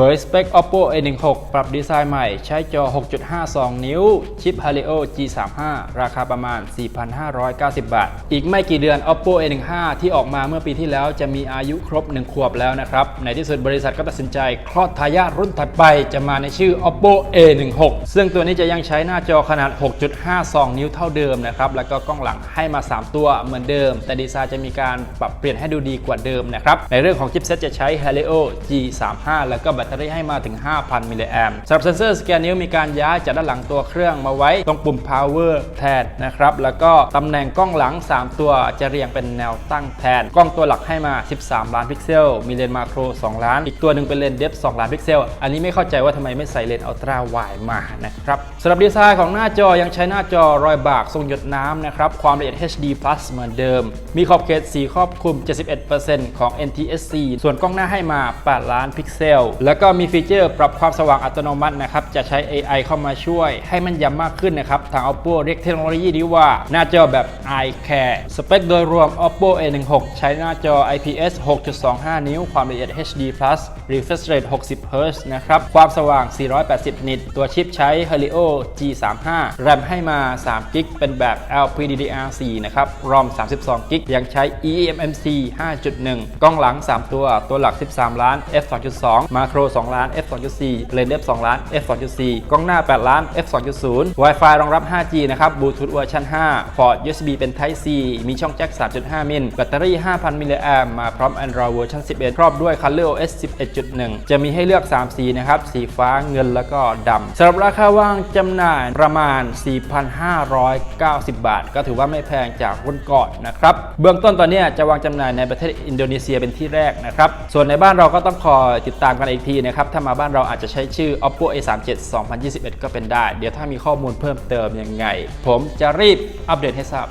ผยสเปค Oppo A16 ปรับดีไซน์ใหม่ ใช้จอ 6.52 นิ้ว ชิป Helio G35 ราคาประมาณ 4,590 บาท อีกไม่กี่เดือน Oppo A15 ที่ออกมาเมื่อปีที่แล้วจะมีอายุครบ 1 ขวบแล้วนะครับ ในที่สุดบริษัทก็ตัดสินใจ คลอดทายาทรุ่นถัดไปจะมาในชื่อ Oppo A16 ซึ่งตัวนี้จะยังใช้หน้าจอขนาด 6.52 นิ้วเท่าเดิมนะครับ แล้วก็กล้องหลังให้มา 3 ตัวเหมือนเดิม แต่ดีไซน์จะมีการปรับเปลี่ยนให้ดูดีกว่าเดิมนะครับ ในเรื่องของชิปเซ็ตจะใช้ Helio G35 แล้วก็แบตเตอรี่ให้มาถึง 5,000 มิลลิแอมป์สำหรับเซนเซอร์สแกนนิ้วมีการย้ายจากด้านหลังตัวเครื่องมาไว้ตรงปุ่ม power แทนนะครับ แล้วก็ตำแหน่งกล้องหลัง 3 ตัวจะเรียงเป็นแนวตั้งแทน กล้องตัวหลักให้มา 13 ล้านพิกเซล มีเลนส์มาโคร 2 ล้าน อีกตัวหนึ่งเป็นเลนส์เดฟ2ล้านพิกเซล อันนี้ไม่เข้าใจว่าทำไมไม่ใส่เลนส์อัลตร้าไวมานะครับสำหรับดีไซน์ของหน้าจอยังใช้หน้าจอรอยบากทรงหยดน้ำนะครับความละเอียด HD Plus เหมือนเดิม มีขอบเขตสีครอบคลุม 71%ของ NTSC ส่วนกล้องหน้าให้มา 8 ล้านพิกเซลแล้วก็มีฟีเจอร์ปรับความสว่างอัตโนมัตินะครับ จะใช้ AI เข้ามาช่วยให้มันยำมากขึ้นนะครับ ทาง Oppo เรียกเทคโนโลยีนี้ว่าหน้าจอแบบ Eye Care สเปคโดยรวม Oppo A16 ใช้หน้าจอ IPS 6.25 นิ้ว ความละเอียด HD refresh rate 60 Hz นะครับ ความสว่าง 480 นิต ตัวชิปใช้ Helio G35 แรมให้มา3กิกเป็นแบบ LPDDR4 นะครับ ROM 32กิกยังใช้ eMMC 5.1 กล้องหลัง 3 ตัว ตัวหลัก 13 ล้าน f 2.2มาโคร2ล้าน f 2.4 เลนส์ f 2 ล้าน f 2.4 กล้องหน้า 8 ล้าน f 2.0 Wi-Fi รองรับ 5G นะครับ Bluetooth เวอร์ชัน5 Port USB เป็น Type C มีช่องแจ็ค 3.5 มิล แบตเตอรี่ 5,000 มิลลิแอมมาพร้อม Android เวอร์ชัน11 ครอบด้วย Color OS 11.1 จะมีให้เลือก 3 สีนะครับ สีฟ้า เงิน แล้วก็ดำสำหรับราคาว่างจำหน่ายประมาณ 4,590 บาท ก็ถือว่าไม่แพงจากรุ่นก่อนนะครับ เบื้องต้นตอนนี้จะวางจำหน่ายในประเทศอินโดนีเซียเป็นที่แรกนะครับ ส่วนในบ้านเราก็ต้องคอยติดตามกันอีกทีนะครับ ถ้ามาบ้านเราอาจจะใช้ชื่อ Oppo A37 2021 ก็เป็นได้ เดี๋ยวถ้ามีข้อมูลเพิ่มเติมยังไง ผมจะรีบอัปเดตให้ทราบ